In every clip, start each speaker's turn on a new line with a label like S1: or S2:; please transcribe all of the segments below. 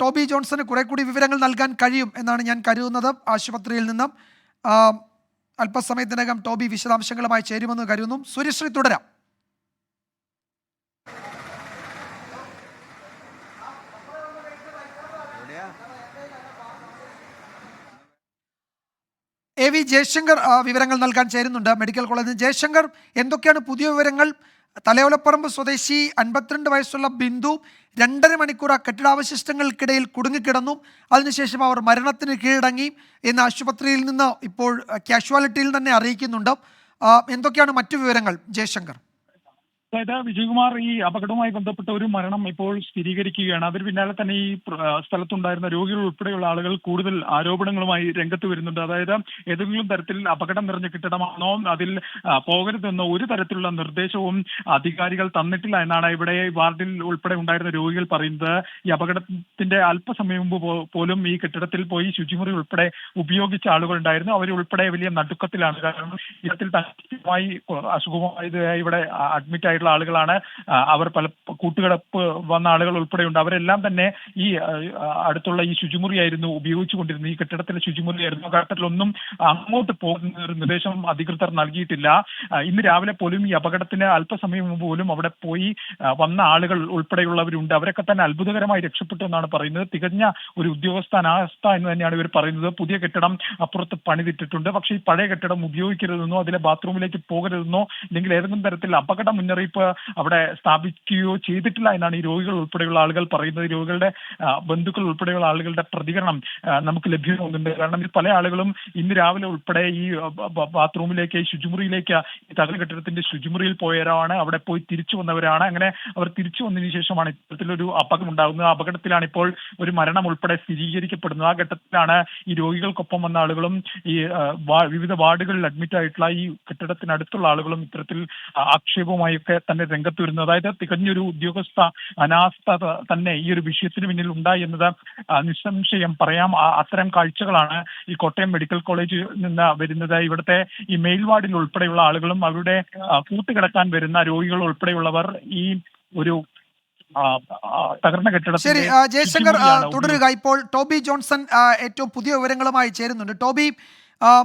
S1: Toby Johnson കുറെ കൂടി വിവരങ്ങൾ നൽകാൻ കഴിയും എന്നാണ് ഞാൻ കരുതുന്നത്. ആശുപത്രിയിൽ നിന്നും അല്പസമയത്തിനകം ടോബി വിശദാംശങ്ങളുമായി ചേരുമെന്ന് കരുതുന്നു. സുരശ്രീ തുടരാം. എ വി ജയശങ്കർ വിവരങ്ങൾ നൽകാൻ ചേരുന്നുണ്ട് മെഡിക്കൽ കോളേജിൽ. ജയശങ്കർ എന്തൊക്കെയാണ് പുതിയ വിവരങ്ങൾ? തലയോലപ്പറമ്പ് സ്വദേശി അൻപത്തിരണ്ട് വയസ്സുള്ള ബിന്ദു രണ്ടര മണിക്കൂർ ആ കെട്ടിടാവശിഷ്ടങ്ങൾക്കിടയിൽ കുടുങ്ങിക്കിടന്നു. അതിനുശേഷം അവർ മരണത്തിന് കീഴടങ്ങി എന്ന് ആശുപത്രിയിൽ നിന്ന് ഇപ്പോൾ കാഷ്വാലിറ്റിയിൽ തന്നെ അറിയിക്കുന്നുണ്ട്. എന്തൊക്കെയാണ് മറ്റു വിവരങ്ങൾ? ജയശങ്കർ.
S2: അതായത് വിജയകുമാർ ഈ അപകടവുമായി ബന്ധപ്പെട്ട ഒരു മരണം ഇപ്പോൾ സ്ഥിരീകരിക്കുകയാണ്. അതിന് പിന്നാലെ തന്നെ ഈ സ്ഥലത്തുണ്ടായിരുന്ന രോഗികൾ ഉൾപ്പെടെയുള്ള ആളുകൾ കൂടുതൽ ആരോപണങ്ങളുമായി രംഗത്ത് വരുന്നുണ്ട്. അതായത് ഏതെങ്കിലും തരത്തിൽ അപകടം നിറഞ്ഞ കെട്ടിടമാണോ അതിൽ പോകരുതെന്നോ ഒരു തരത്തിലുള്ള നിർദ്ദേശവും അധികാരികൾ തന്നിട്ടില്ല എന്നാണ് ഇവിടെ വാർഡിൽ ഉൾപ്പെടെ ഉണ്ടായിരുന്ന രോഗികൾ പറയുന്നത്. ഈ അപകടത്തിന്റെ അല്പസമയം മുമ്പ് പോലും ഈ കെട്ടിടത്തിൽ പോയി ശുചിമുറി ഉൾപ്പെടെ ഉപയോഗിച്ച ആളുകൾ ഉണ്ടായിരുന്നു. അവരുൾപ്പെടെ വലിയ നടുക്കത്തിലാണ്. കാരണം ഇത്തരത്തിൽ അസുഖമായി ഇവിടെ അഡ്മിറ്റ് ആയിട്ടുള്ള ആളുകളാണ്. ആ, അവർ പല കൂട്ടുകിടപ്പ് വന്ന ആളുകൾ ഉൾപ്പെടെയുണ്ട്. അവരെല്ലാം തന്നെ ഈ അടുത്തുള്ള ഈ ശുചിമുറിയായിരുന്നു ഉപയോഗിച്ചുകൊണ്ടിരുന്നത് ഈ കെട്ടിടത്തിലെ ശുചിമുറിയായിരുന്നു. ആയിരുന്നു ഘട്ടത്തിലൊന്നും അങ്ങോട്ട് പോകുന്ന ഒരു നിർദ്ദേശം അധികൃതർ നൽകിയിട്ടില്ല. ഇന്ന് രാവിലെ പോലും ഈ അപകടത്തിന് അല്പസമയം മുമ്പ് പോലും അവിടെ പോയി വന്ന ആളുകൾ ഉൾപ്പെടെയുള്ളവരുണ്ട്. അവരൊക്കെ തന്നെ അത്ഭുതകരമായി രക്ഷപ്പെട്ടു എന്നാണ് പറയുന്നത്. തികഞ്ഞ ഒരു ഉദ്യോഗസ്ഥ അനാസ്ഥ എന്ന് തന്നെയാണ് ഇവർ പറയുന്നത്. പുതിയ കെട്ടിടം അപ്പുറത്ത് പണിതിട്ടിട്ടുണ്ട്. പക്ഷേ ഈ പഴയ കെട്ടിടം ഉപയോഗിക്കരുതെന്നോ അതിലെ ബാത്റൂമിലേക്ക് പോകരുതെന്നോ അല്ലെങ്കിൽ ഏതെങ്കിലും തരത്തിൽ അപകട മുന്നറിയിപ്പ് അവിടെ സ്ഥാപിക്കുകയോ ചെയ്തിട്ടില്ല എന്നാണ് ഈ രോഗികൾ ഉൾപ്പെടെയുള്ള ആളുകൾ പറയുന്നത്. രോഗികളുടെ ബന്ധുക്കൾ ഉൾപ്പെടെയുള്ള ആളുകളുടെ പ്രതികരണം നമുക്ക് ലഭ്യമാകുന്നുണ്ട്. കാരണം പല ആളുകളും ഇന്ന് രാവിലെ ഉൾപ്പെടെ ഈ ബാത്റൂമിലേക്ക് ശുചിമുറിയിലേക്ക് ഈ തകൽ കെട്ടിടത്തിന്റെ ശുചിമുറിയിൽ പോയവരാണ്. അവിടെ പോയി തിരിച്ചു വന്നവരാണ്. അങ്ങനെ അവർ തിരിച്ചു വന്നതിന് ശേഷമാണ് ഇത്തരത്തിലൊരു അപകടം ഉണ്ടാകുന്നത്. അപകടത്തിലാണ് ഇപ്പോൾ ഒരു മരണം ഉൾപ്പെടെ സ്ഥിരീകരിക്കപ്പെടുന്നത്. ആ ഘട്ടത്തിലാണ് ഈ രോഗികൾക്കൊപ്പം വന്ന ആളുകളും ഈ വിവിധ വാർഡുകളിൽ അഡ്മിറ്റ് ആയിട്ടുള്ള ഈ കെട്ടിടത്തിനടുത്തുള്ള ആളുകളും ഇത്തരത്തിൽ ആ, ആക്ഷേപവുമായൊക്കെ തന്നെ രംഗത്ത് വരുന്നത്. അതായത് തികഞ്ഞൊരു ഉദ്യോഗസ്ഥ അനാസ്ഥ തന്നെ ഈ ഒരു വിഷയത്തിന് പിന്നിൽ ഉണ്ടായി എന്നത് നിസ്സംശയം പറയാം. അത്തരം കാഴ്ചകളാണ് ഈ കോട്ടയം മെഡിക്കൽ കോളേജിൽ നിന്ന് വരുന്നത്. ഇവിടുത്തെ ഈ മെയിൽവാർഡിൽ ഉൾപ്പെടെയുള്ള ആളുകളും അവരുടെ കൂട്ടുകിടക്കാൻ വരുന്ന രോഗികൾ ഉൾപ്പെടെയുള്ളവർ ഈ ഒരു
S1: ശരി ജയശങ്കർ തുടരുക. ഇപ്പോൾ ടോബി ജോൺസൺ ഏറ്റവും പുതിയ വിവരങ്ങളുമായി ചേരുന്നുണ്ട്. ടോബി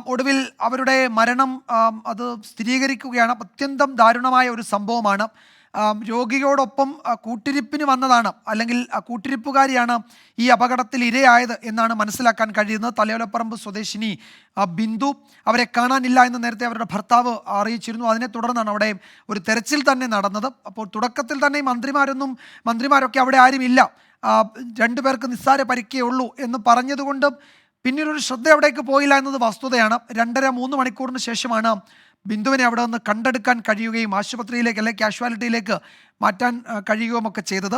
S1: ഒടുവിൽ അവരുടെ മരണം അത് സ്ഥിരീകരിക്കുകയാണ്. അത്യന്തം ദാരുണമായ ഒരു സംഭവമാണ്. രോഗിയോടൊപ്പം കൂട്ടിരിപ്പിന് വന്നതാണ്. അല്ലെങ്കിൽ കൂട്ടിരിപ്പുകാരിയാണ് ഈ അപകടത്തിൽ ഇരയായത് എന്നാണ് മനസ്സിലാക്കാൻ കഴിയുന്നത്. തലയോലപ്പറമ്പ് സ്വദേശിനി ബിന്ദു അവരെ കാണാനില്ല എന്ന് നേരത്തെ അവരുടെ ഭർത്താവ് അറിയിച്ചിരുന്നു. അതിനെ തുടർന്നാണ് അവിടെ ഒരു തെരച്ചിൽ തന്നെ നടന്നത്. അപ്പോൾ തുടക്കത്തിൽ തന്നെ മന്ത്രിമാരൊന്നും മന്ത്രിമാരൊക്കെ അവിടെ ആരുമില്ല. രണ്ടുപേർക്ക് നിസ്സാര പരിക്കേ ഉള്ളൂ എന്ന് പറഞ്ഞതുകൊണ്ട് പിന്നീട് ഒരു ശ്രദ്ധ അവിടേക്ക് പോയില്ല എന്നത് വസ്തുതയാണ്. രണ്ടര മൂന്ന് മണിക്കൂറിന് ശേഷമാണ് ബിന്ദുവിനെ അവിടെ നിന്ന് കണ്ടെടുക്കാൻ കഴിയുകയും ആശുപത്രിയിലേക്ക് അല്ലെങ്കിൽ കാഷ്വാലിറ്റിയിലേക്ക് മാറ്റാൻ കഴിയുകയും ഒക്കെ ചെയ്തത്.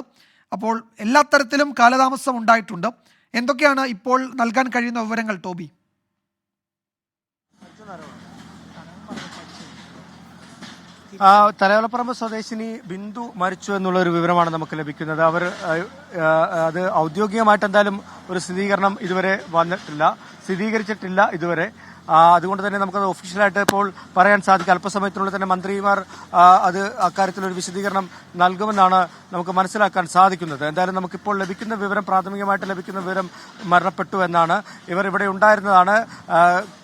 S1: അപ്പോൾ എല്ലാ തരത്തിലും കാലതാമസം ഉണ്ടായിട്ടുണ്ട്. എന്തൊക്കെയാണ് ഇപ്പോൾ നൽകാൻ കഴിയുന്ന വിവരങ്ങൾ ടോബി?
S3: ആ, തലയോലപ്പറമ്പ് സ്വദേശിനി ബിന്ദു മരിച്ചു എന്നുള്ള ഒരു വിവരമാണ് നമുക്ക് ലഭിക്കുന്നത്. അവർ അത് ഔദ്യോഗികമായിട്ട് എന്തായാലും ഒരു സ്ഥിരീകരണം ഇതുവരെ വന്നിട്ടില്ല. സ്ഥിരീകരിച്ചിട്ടില്ല ഇതുവരെ. അതുകൊണ്ട് തന്നെ നമുക്കത് ഒഫീഷ്യലായിട്ട് ഇപ്പോൾ പറയാൻ സാധിക്കും. അല്പസമയത്തിനുള്ളിൽ തന്നെ മന്ത്രിമാർ അത് അക്കാര്യത്തിൽ ഒരു വിശദീകരണം നൽകുമെന്നാണ് നമുക്ക് മനസ്സിലാക്കാൻ സാധിക്കുന്നത്. എന്തായാലും നമുക്കിപ്പോൾ ലഭിക്കുന്ന വിവരം പ്രാഥമികമായിട്ട് ലഭിക്കുന്ന വിവരം മരണപ്പെട്ടു എന്നാണ്. ഇവർ ഇവിടെ ഉണ്ടായിരുന്നതാണ്.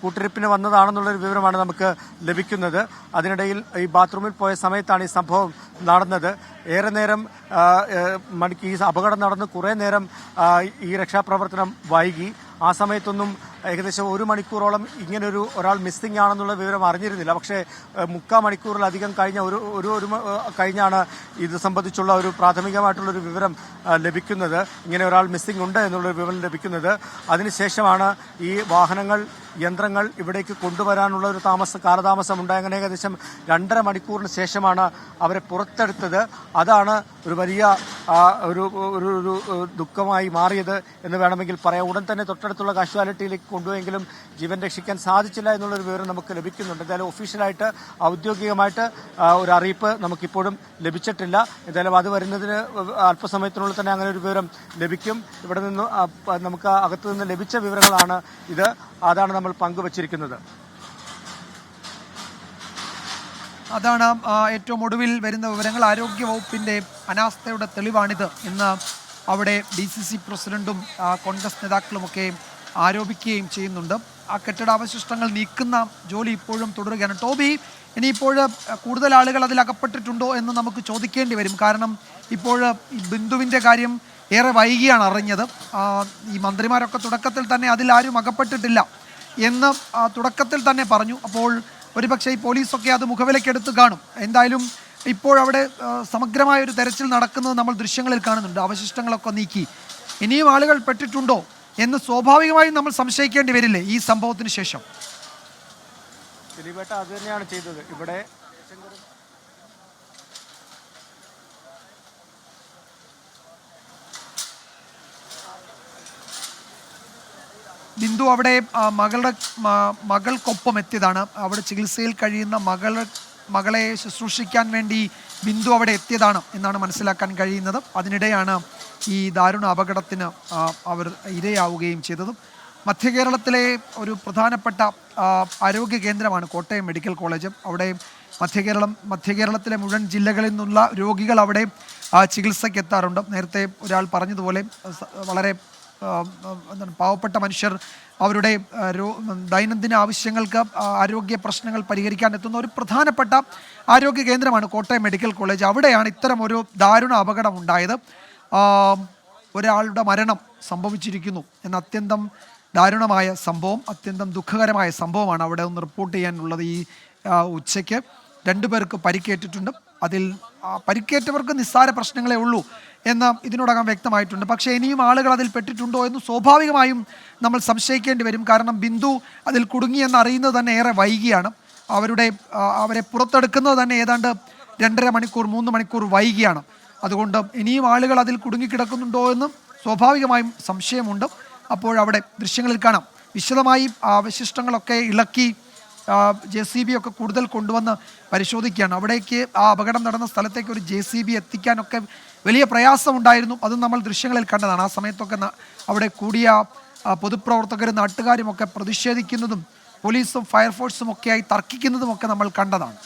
S3: കൂട്ടിരിപ്പിന് വന്നതാണെന്നുള്ളൊരു വിവരമാണ് നമുക്ക് ലഭിക്കുന്നത്. അതിനിടയിൽ ഈ ബാത്റൂമിൽ പോയ സമയത്താണ് ഈ സംഭവം നടന്നത്. ഏറെ നേരം മണിക്ക് ഈ അപകടം നടന്ന് കുറേ നേരം ഈ രക്ഷാപ്രവർത്തനം വൈകി. ആ സമയത്തൊന്നും ഏകദേശം ഒരു മണിക്കൂറോളം ഇങ്ങനൊരു ഒരാൾ മിസ്സിംഗ് ആണെന്നുള്ള വിവരം അറിഞ്ഞിരുന്നില്ല. പക്ഷേ മുക്കാൽ മണിക്കൂറിലധികം കഴിഞ്ഞ ഒരു ഒരു ഒരു കഴിഞ്ഞാണ് ഇത് സംബന്ധിച്ചുള്ള ഒരു പ്രാഥമികമായിട്ടുള്ള ഒരു വിവരം ലഭിക്കുന്നത്. ഇങ്ങനെ ഒരാൾ മിസ്സിംഗ് ഉണ്ട് എന്നുള്ള വിവരം ലഭിക്കുന്നത്. അതിനുശേഷമാണ് ഈ വാഹനങ്ങൾ യന്ത്രങ്ങൾ ഇവിടേക്ക് കൊണ്ടുവരാനുള്ള ഒരു താമസ കാലതാമസം ഉണ്ടായി അങ്ങനെ ഏകദേശം രണ്ടര മണിക്കൂറിന് ശേഷമാണ് അവരെ പുറത്തെടുത്തത്. അതാണ് ഒരു വലിയ ഒരു ഒരു ദുഃഖമായി മാറിയത് എന്ന് വേണമെങ്കിൽ പറയാം. ഉടൻ തന്നെ തൊട്ടടുത്തുള്ള കാഷ്വാലിറ്റിയിലേക്ക് കൊണ്ടുപോയെങ്കിലും ജീവൻ രക്ഷിക്കാൻ സാധിച്ചില്ല എന്നുള്ളൊരു വിവരം നമുക്ക് ലഭിക്കുന്നുണ്ട്. എന്തായാലും ഒഫീഷ്യലായിട്ട് ഔദ്യോഗികമായിട്ട് ഒരു അറിയിപ്പ് നമുക്കിപ്പോഴും ലഭിച്ചിട്ടില്ല. എന്തായാലും അത് വരുന്നതിന് അല്പസമയത്തിനുള്ളിൽ തന്നെ അങ്ങനെ ഒരു വിവരം ലഭിക്കും. ഇവിടെ നിന്ന് നമുക്ക് അകത്തു നിന്ന് ലഭിച്ച വിവരങ്ങളാണ് ഇത്. അതാണ് നമ്മൾ പങ്കുവച്ചിരിക്കുന്നത്.
S1: അതാണ് ഏറ്റവും ഒടുവിൽ വരുന്ന വിവരങ്ങൾ. ആരോഗ്യ വകുപ്പിന്റെ അനാസ്ഥയുടെ തെളിവാണിത്. എന്ന് അവിടെ ഡി സി സി പ്രസിഡന്റും കോൺഗ്രസ് നേതാക്കളുമൊക്കെ ആരോപിക്കുകയും ചെയ്യുന്നുണ്ട്. ആ കെട്ടിടാവശിഷ്ടങ്ങൾ നീക്കുന്ന ജോലി ഇപ്പോഴും തുടരുകയാണ്. ടോബി ഇനിയിപ്പോൾ കൂടുതൽ ആളുകൾ അതിൽ അകപ്പെട്ടിട്ടുണ്ടോ എന്ന് നമുക്ക് ചോദിക്കേണ്ടി വരും. കാരണം ഇപ്പോൾ ബിന്ദുവിന്റെ കാര്യം ഏറെ വൈകിയാണ് അറിഞ്ഞത്. ഈ മന്ത്രിമാരൊക്കെ തുടക്കത്തിൽ തന്നെ അതിൽ ആരും അകപ്പെട്ടിട്ടില്ല എന്ന് തുടക്കത്തിൽ തന്നെ പറഞ്ഞു. അപ്പോൾ ഒരുപക്ഷെ ഈ പോലീസൊക്കെ അത് മുഖവിലക്കെടുത്ത് കാണും. എന്തായാലും ഇപ്പോൾ അവിടെ സമഗ്രമായ ഒരു തെരച്ചിൽ നടക്കുന്നത് നമ്മൾ ദൃശ്യങ്ങളിൽ കാണുന്നുണ്ട്. അവശിഷ്ടങ്ങളൊക്കെ നീക്കി. ഇനിയും ആളുകൾ പെട്ടിട്ടുണ്ടോ? എന്ന് സ്വാഭാവികമായും നമ്മൾ സംശയിക്കേണ്ടി വരില്ലേ ഈ സംഭവത്തിന് ശേഷം?
S3: ദിലീപേട്ട അത് തന്നെയാണ് ചെയ്തത്. ഇവിടെ
S1: ബിന്ദു അവിടെ മകളുടെ മകൾക്കൊപ്പം എത്തിയതാണ്. അവിടെ ചികിത്സയിൽ കഴിയുന്ന മകൾ മകളെ ശുശ്രൂഷിക്കാൻ വേണ്ടി ബിന്ദു അവിടെ എത്തിയതാണ് എന്നാണ് മനസ്സിലാക്കാൻ കഴിയുന്നത്. അതിനിടെയാണ് ഈ ദാരുണ അപകടത്തിന് അവർ ഇരയാവുകയും ചെയ്തതും. മധ്യ കേരളത്തിലെ ഒരു പ്രധാനപ്പെട്ട ആരോഗ്യ കേന്ദ്രമാണ് കോട്ടയം മെഡിക്കൽ കോളേജ്. അവിടെ മധ്യകേരളം മധ്യകേരളത്തിലെ മുഴുവൻ ജില്ലകളിൽ നിന്നുള്ള രോഗികൾ അവിടെ ചികിത്സയ്ക്ക് എത്താറുണ്ട് നേരത്തെ ഒരാൾ പറഞ്ഞതുപോലെ വളരെ പാവപ്പെട്ട മനുഷ്യർ അവരുടെ ദൈനംദിന ആവശ്യങ്ങൾക്ക് ആരോഗ്യ പ്രശ്നങ്ങൾ പരിഹരിക്കാൻ എത്തുന്ന ഒരു പ്രധാനപ്പെട്ട ആരോഗ്യ കേന്ദ്രമാണ് കോട്ടയം മെഡിക്കൽ കോളേജ്. അവിടെയാണ് ഇത്തരം ഒരു ദാരുണ അപകടം ഉണ്ടായത്. ഒരാളുടെ മരണം സംഭവിച്ചിരിക്കുന്നു എന്ന അത്യന്തം ദാരുണമായ സംഭവം അത്യന്തം ദുഃഖകരമായ സംഭവമാണ് അവിടെ ഒന്ന് റിപ്പോർട്ട് ചെയ്യാനുള്ളത് ഈ ഉച്ചയ്ക്ക്. രണ്ടുപേർക്ക് പരിക്കേറ്റിട്ടുണ്ട്. അതിൽ പരിക്കേറ്റവർക്ക് നിസ്സാര പ്രശ്നങ്ങളേ ഉള്ളൂ എന്ന് ഇതിനോടകം വ്യക്തമായിട്ടുണ്ട്. പക്ഷേ ഇനിയും ആളുകൾ അതിൽ പെട്ടിട്ടുണ്ടോ എന്ന് സ്വാഭാവികമായും നമ്മൾ സംശയിക്കേണ്ടി വരും. കാരണം ബിന്ദു അതിൽ കുടുങ്ങിയെന്ന് അറിയുന്നത് തന്നെ ഏറെ വൈകിയാണ്. അവരുടെ അവരെ പുറത്തെടുക്കുന്നത് തന്നെ ഏതാണ്ട് രണ്ടര മണിക്കൂർ മൂന്ന് മണിക്കൂർ വൈകിയാണ്. അതുകൊണ്ട് ഇനിയും ആളുകൾ അതിൽ കുടുങ്ങിക്കിടക്കുന്നുണ്ടോ എന്നും സ്വാഭാവികമായും സംശയമുണ്ട്. അപ്പോഴവിടെ ദൃശ്യങ്ങളിൽ കാണാം. വിശദമായി അവശിഷ്ടങ്ങളൊക്കെ ഇളക്കി ജെ സി ബി ഒക്കെ കൂടുതൽ കൊണ്ടുവന്ന് പരിശോധിക്കുകയാണ്. അവിടേക്ക് ആ അപകടം നടന്ന സ്ഥലത്തേക്ക് ഒരു ജെ സി ബി എത്തിക്കാനൊക്കെ വലിയ പ്രയാസമുണ്ടായിരുന്നു. അതും നമ്മൾ ദൃശ്യങ്ങളിൽ കണ്ടതാണ്. ആ സമയത്തൊക്കെ അവിടെ കൂടിയ പൊതുപ്രവർത്തകരും നാട്ടുകാരും ഒക്കെ പ്രതിഷേധിക്കുന്നതും പോലീസും ഫയർഫോഴ്സും ഒക്കെയായി തർക്കിക്കുന്നതും ഒക്കെ നമ്മൾ കണ്ടതാണ്.